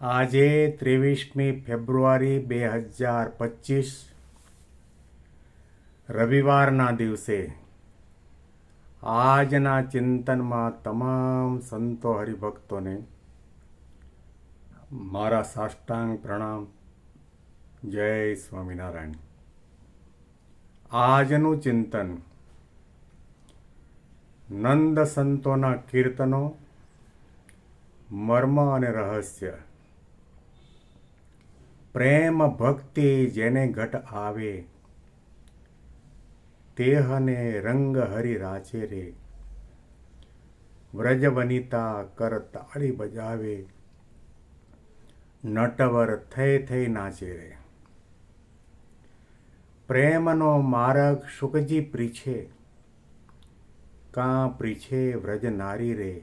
આજે ત્રેવીસમી ફેબ્રુઆરી બે હજાર પચીસ, રવિવારના દિવસે આજના ચિંતનમાં તમામ સંતો હરિભક્તોને મારા સાષ્ટાંગ પ્રણામ. જય સ્વામિનારાયણ. આજનું ચિંતન નંદ સંતોના કીર્તનો, મર્મ અને રહસ્ય પ્રેમ ભક્તિ જેને ઘટ આવે, તેહને રંગ હરી રાચે રે. વ્રજ વનિતા કર તાળી બજાવે, નટવર થઈ થઈ નાચે રે. પ્રેમનો માર્ગ શુકજી પ્રીછે, કાં પ્રીછે વ્રજ નારી રે.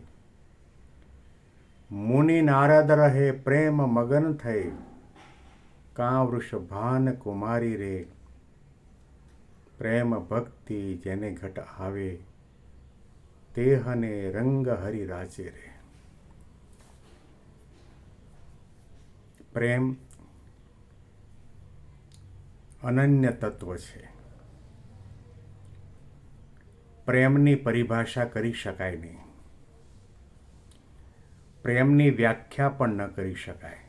મુનિ નારદ રહે પ્રેમ મગન થઈ કાં વૃષભાન કુમારી રે. પ્રેમ ભક્તિ જેને ઘટ આવે તેહને રંગ હરી રાચે રે. પ્રેમ અનન્ય તત્વ છે. પ્રેમની પરિભાષા કરી શકાય નહીં. પ્રેમની વ્યાખ્યા પણ ન કરી શકાય.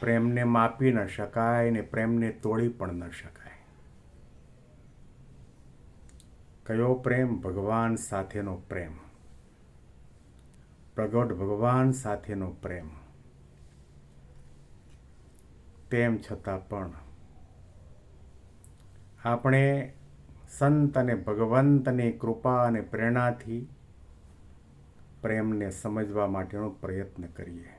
પ્રેમને માપી ન શકાય ને પ્રેમને તોડી પણ ન શકાય. કયો પ્રેમ ભગવાન સાથેનો પ્રેમ? પ્રગટ ભગવાન સાથેનો પ્રેમ. તેમ છતાં પણ આપણે સંત અને ભગવંતની કૃપા અને પ્રેરણાથી પ્રેમને સમજવા માટેનો પ્રયત્ન કરીએ.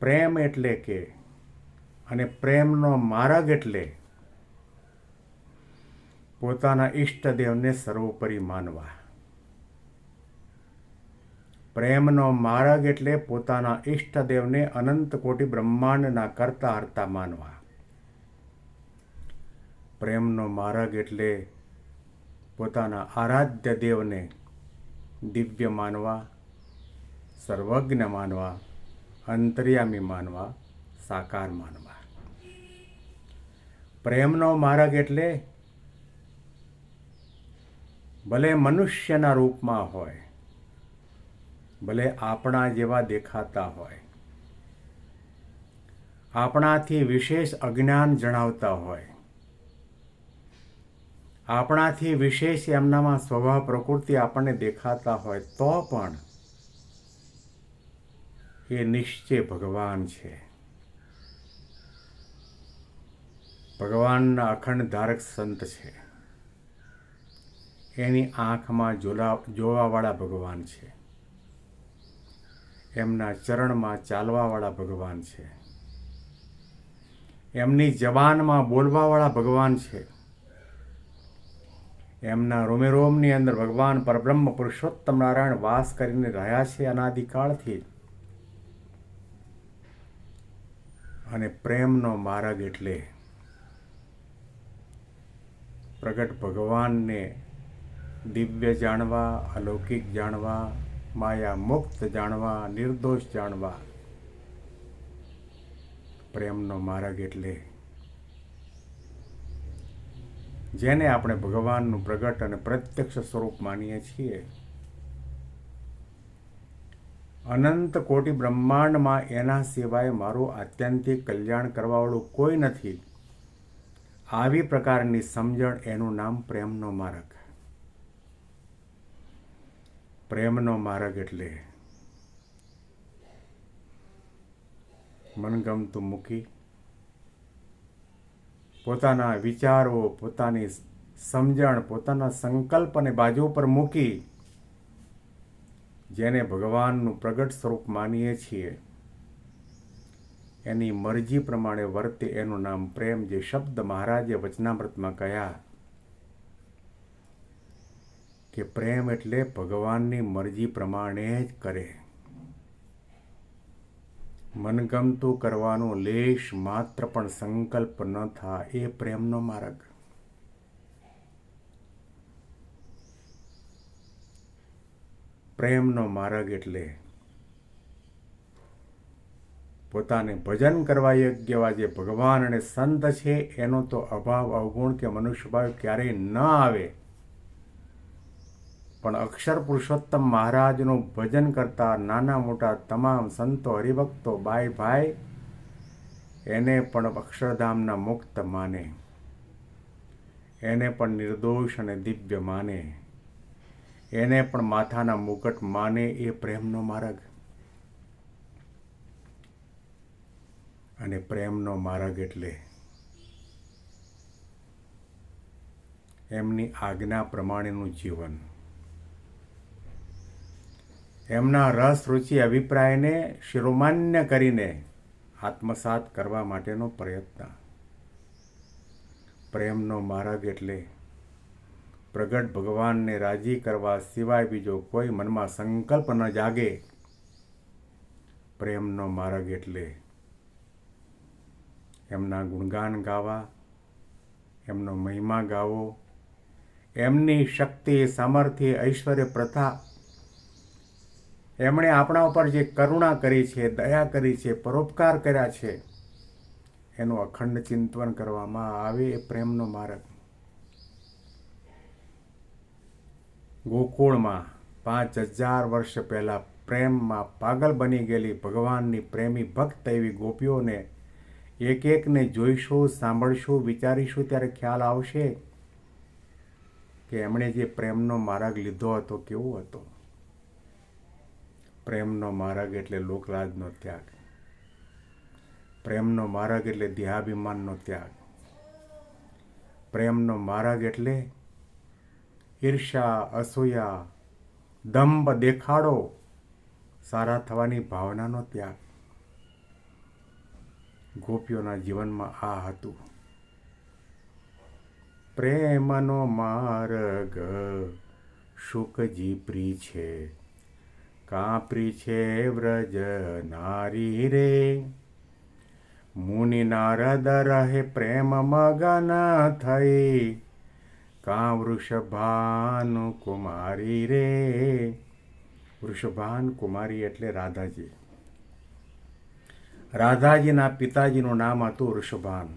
પ્રેમ એટલે કે, અને પ્રેમનો માર્ગ એટલે પોતાના ઈષ્ટદેવને સર્વોપરી માનવા. પ્રેમનો માર્ગ એટલે પોતાના ઈષ્ટદેવને અનંત કોટી બ્રહ્માંડના કરતા હરતા માનવા. પ્રેમનો માર્ગ એટલે પોતાના આરાધ્ય દેવને દિવ્ય માનવા, સર્વજ્ઞ માનવા અંતર્યામી માનવા, સાકાર માનવા. પ્રેમનો માર્ગ એટલે ભલે મનુષ્યના રૂપમાં હોય, ભલે આપણા જેવા દેખાતા હોય, આપણાથી વિશેષ અજ્ઞાન જણાવતા હોય, આપણાથી વિશેષ એમનામાં સ્વભાવ પ્રકૃતિ આપણને દેખાતા હોય તો પણ એ નિશ્ચય ભગવાન છે. ભગવાનના અખંડ ધારક સંત છે. એની આંખમાં જોલા, જોવાવાળા ભગવાન છે. એમના ચરણમાં ચાલવાવાળા ભગવાન છે. એમની જબાનમાં બોલવાવાળા ભગવાન છે. એમના રોમેરોમની અંદર ભગવાન પરબ્રહ્મ પુરુષોત્તમ નારાયણ વાસ કરીને રહ્યા છે અનાદિકાળથી અને પ્રેમનો માર્ગ એટલે પ્રગટ ભગવાનને દિવ્ય જાણવા, અલૌકિક જાણવા, માયા મુક્ત જાણવા, નિર્દોષ જાણવા. પ્રેમનો માર્ગ એટલે જેને આપણે ભગવાનનું પ્રગટ અને પ્રત્યક્ષ સ્વરૂપ માનીએ છીએ અનંત કોટી બ્રહ્માંડમાં એના સિવાય મારું આત્યંતિક કલ્યાણ કરવાવાળું કોઈ નથી. આવી પ્રકારની સમજણ એનું નામ પ્રેમનો માર્ગ. પ્રેમનો માર્ગ એટલે મનગમતું મૂકી પોતાના વિચારો, પોતાની સમજણ, પોતાના સંકલ્પને બાજુ પર મૂકી જેને ભગવાનનું પ્રગટ સ્વરૂપ માનીએ છીએ. એની મરજી પ્રમાણે વર્તે એનું નામ પ્રેમ જે શબ્દ મહારાજે વચનામૃતમાં કહ્યા કે પ્રેમ એટલે ભગવાનની મરજી પ્રમાણે જ કરે. મનગમતું કરવાનો લેશ માત્ર પણ સંકલ્પ ન થાય એ પ્રેમનો માર્ગ. પ્રેમનો માર્ગ એટલે પોતાને ભજન કરવા યોગ્ય એવા જે ભગવાન અને સંત છે, એનો તો અભાવ, અવગુણ કે મનુષ્ય ભાવ ક્યારેય ન આવે. પણ અક્ષર પુરુષોત્તમ મહારાજનું ભજન કરતા નાના મોટા તમામ સંતો હરિભક્તો બાઈ ભાઈ, એને પણ અક્ષરધામના મુક્ત માને. એને પણ નિર્દોષ અને દિવ્ય માને. એને પણ માથાના મુકટ માને એ પ્રેમનો માર્ગ. અને પ્રેમનો માર્ગ એટલે એમની આજ્ઞા પ્રમાણેનું જીવન. એમના રસ, રુચિ, અભિપ્રાયને શિરોમાન્ય કરીને આત્મસાત કરવા માટેનો પ્રયત્ન. પ્રેમનો માર્ગ એટલે પ્રગટ ભગવાનને રાજી કરવા સિવાય બીજો કોઈ મનમાં સંકલ્પ ન જાગે. પ્રેમનો માર્ગ એટલે એમના ગુણગાન ગાવા, એમનો મહિમા ગાવો, એમની શક્તિ, સામર્થ્ય, ઐશ્વર્ય, પ્રથા. એમણે આપણા ઉપર જે કરુણા કરી છે, દયા કરી છે, પરોપકાર કર્યા છે, એનું અખંડ ચિંતન કરવામાં આવે એ પ્રેમનો માર્ગ. ગોકુળમાં પાંચ હજાર વર્ષ પહેલાં પ્રેમમાં પાગલ બની ગયેલી ભગવાનની પ્રેમી ભક્ત એવી ગોપીઓને એક એકને જોઈશું, સાંભળશું, વિચારીશું ત્યારે ખ્યાલ આવશે કે એમણે જે પ્રેમનો માર્ગ લીધો હતો, કેવો હતો. પ્રેમનો માર્ગ એટલે લોકલાજનો ત્યાગ. પ્રેમનો માર્ગ એટલે દેહાભિમાનનો ત્યાગ. પ્રેમનો માર્ગ એટલે ઈર્ષા, અસૂયા, દંભ દેખાડો, સારા થવાની ભાવનાનો ત્યાગ. ગોપીઓના જીવનમાં આ હતું. પ્રેમનો માર્ગ શુકજી પ્રી છે. કાપ્રી છે વ્રજ નારી રે. મુનિ નારદ રહે પ્રેમ મગન થઈ. કા વૃષભાન કુમારી રે. વૃષભાન કુમારી એટલે રાધાજી. રાધાજીના પિતાજીનું નામ હતું વૃષભાન.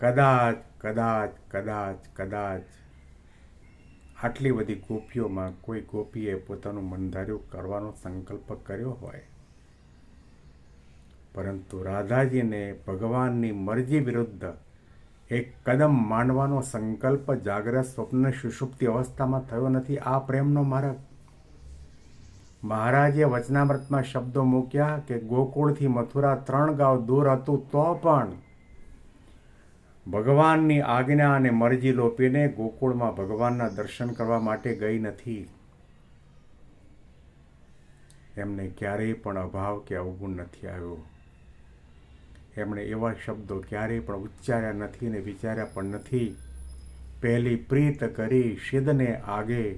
કદાચ કદાચ કદાચ કદાચ આટલી બધી ગોપીઓમાં કોઈ ગોપીએ પોતાનું મંધાર્યું કરવાનો સંકલ્પ કર્યો હોય. પરંતુ રાધાજીને ભગવાનની મરજી વિરુદ્ધ એક કદમ માંડવાનો સંકલ્પ જાગ્રત સ્વપ્ન સુષુપ્તિ અવસ્થામાં થયો નથી. આ પ્રેમનો માર્ગ મહારાજે વચનામૃતમાં શબ્દો મૂક્યા કે ગોકુળથી મથુરા ત્રણ ગાંવ દૂર હતું તો પણ ભગવાનની આજ્ઞા અને મરજી લોપીને ગોકુળમાં ભગવાનના દર્શન કરવા માટે ગઈ નથી. એમને ક્યારેય પણ અભાવ કે અવગુણ નથી આવ્યો. એમણે એવા શબ્દો ક્યારેય પણ ઉચ્ચાર્યા નથી ને વિચાર્યા પણ નથી. પહેલી પ્રીત કરી શિદને આગે,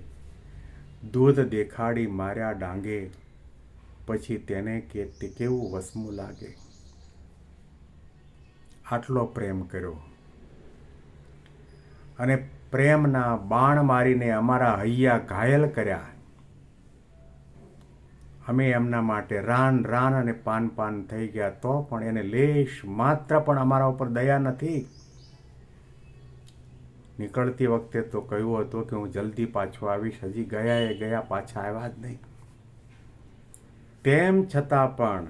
દૂધ દેખાડી માર્યા ડાંગે, પછી તેને કે તે કેવું વસમું લાગે. આટલો પ્રેમ કર્યો. અને પ્રેમના બાણ મારીને અમારા હૈયા ઘાયલ કર્યા. અમે એમના માટે રાન રાન અને પાન પાન થઈ ગયા તો પણ એને લેશ માત્ર પણ અમારા ઉપર દયા નથી. નીકળતી વખતે તો કહ્યું હતું કે હું જલ્દી પાછો આવીશ, હજી ગયા એ ગયા, પાછા આવ્યા જ નહીં. તેમ છતાં પણ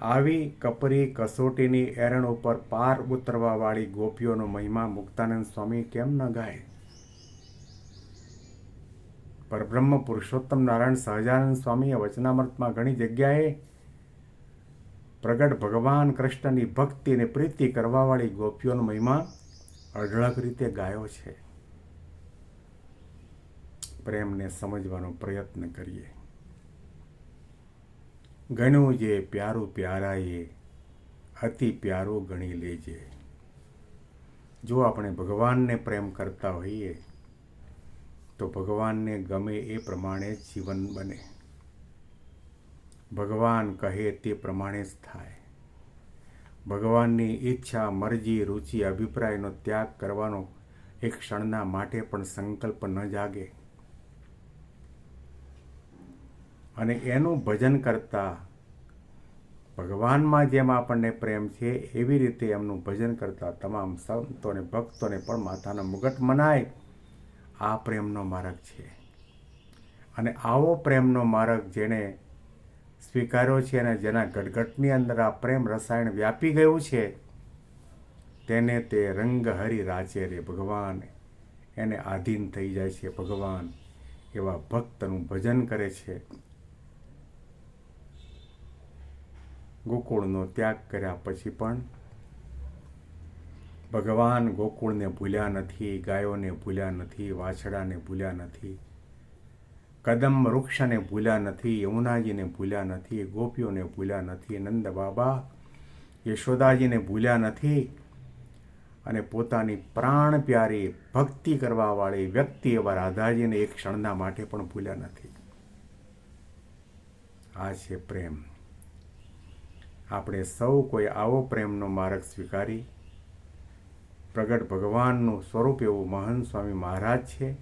આવી કપરી કસોટીની એરણ ઉપર પાર ઉતરવાવાળી ગોપીઓનો મહિમા મુક્તાનંદ સ્વામી કેમ ન ગાય? પરબ્રહ્મ પુરુષોત્તમ નારાયણ સહજાનંદ સ્વામીએ વચનામૃતમાં ઘણી જગ્યાએ પ્રગટ ભગવાન કૃષ્ણની ભક્તિ અને પ્રીતિ કરવાવાળી ગોપીઓનો મહિમા અઢળક રીતે ગાયો છે. પ્રેમને સમજવાનો પ્રયત્ન કરીએ. ગણ્યું જે પ્યારું પ્યારાએ અતિ પ્યારું ગણી લેજે. જો આપણે ભગવાનને પ્રેમ કરતા હોઈએ તો ભગવાનને ગમે એ પ્રમાણે જીવન બને. ભગવાન કહે તે પ્રમાણે જ થાય. ભગવાનની ઈચ્છા, મરજી, રુચિ, અભિપ્રાયનો ત્યાગ કરવાનો એક ક્ષણના માટે પણ સંકલ્પ ન જાગે. અને એનું ભજન કરતા ભગવાનમાં જેમ આપણને પ્રેમ છે, એવી રીતે એમનું ભજન કરતા તમામ સંતોને, ભક્તોને પણ માતાના મુગટ મનાય. આ પ્રેમનો માર્ગ છે. અને આવો પ્રેમનો માર્ગ જેણે સ્વીકાર્યો છે અને જેના ગટગટની અંદર આ પ્રેમ રસાયણ વ્યાપી ગયું છે, તેને તે રંગ હરી રાચે રે ભગવાન. એને આધીન થઈ જાય છે ભગવાન, એવા ભક્તનું ભજન કરે છે. ગોકુળનો ત્યાગ કર્યા પછી પણ ભગવાન ગોકુળને ભૂલ્યા નથી, ગાયોને ભૂલ્યા નથી, વાછડાને ભૂલ્યા નથી, કદમ વૃક્ષને ભૂલ્યા નથી, યમુનાજીને ભૂલ્યા નથી, ગોપીઓને ભૂલ્યા નથી, નંદ બાબા યશોદાજીને ભૂલ્યા નથી અને પોતાની પ્રાણ પ્યારી ભક્તિ કરવાવાળી વ્યક્તિ એવા રાધાજીને એક ક્ષણના માટે પણ ભૂલ્યા નથી. આ છે પ્રેમ. આપણે સૌ કોઈ આવો પ્રેમનો માર્ગ સ્વીકારી પ્રગટ ભગવાનનું સ્વરૂપ એવું મહંત સ્વામી મહારાજ છે.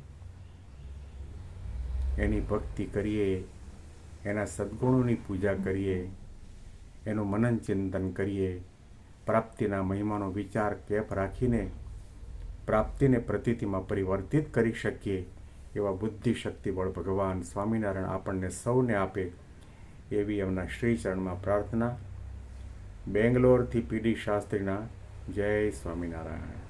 એની ભક્તિ કરીએ, એના સદગુણોની પૂજા કરીએ, એનું મનન ચિંતન કરીએ, પ્રાપ્તિના મહિમાનો વિચાર કેપ રાખીને પ્રાપ્તિને પ્રતીતિમાં પરિવર્તિત કરી શકીએ એવા બુદ્ધિ શક્તિબળ ભગવાન સ્વામિનારાયણ આપણને સૌને આપે એવી એમના શ્રી ચરણમાં પ્રાર્થના. બેંગ્લોરથી પીડી શાસ્ત્રીના જય સ્વામિનારાયણ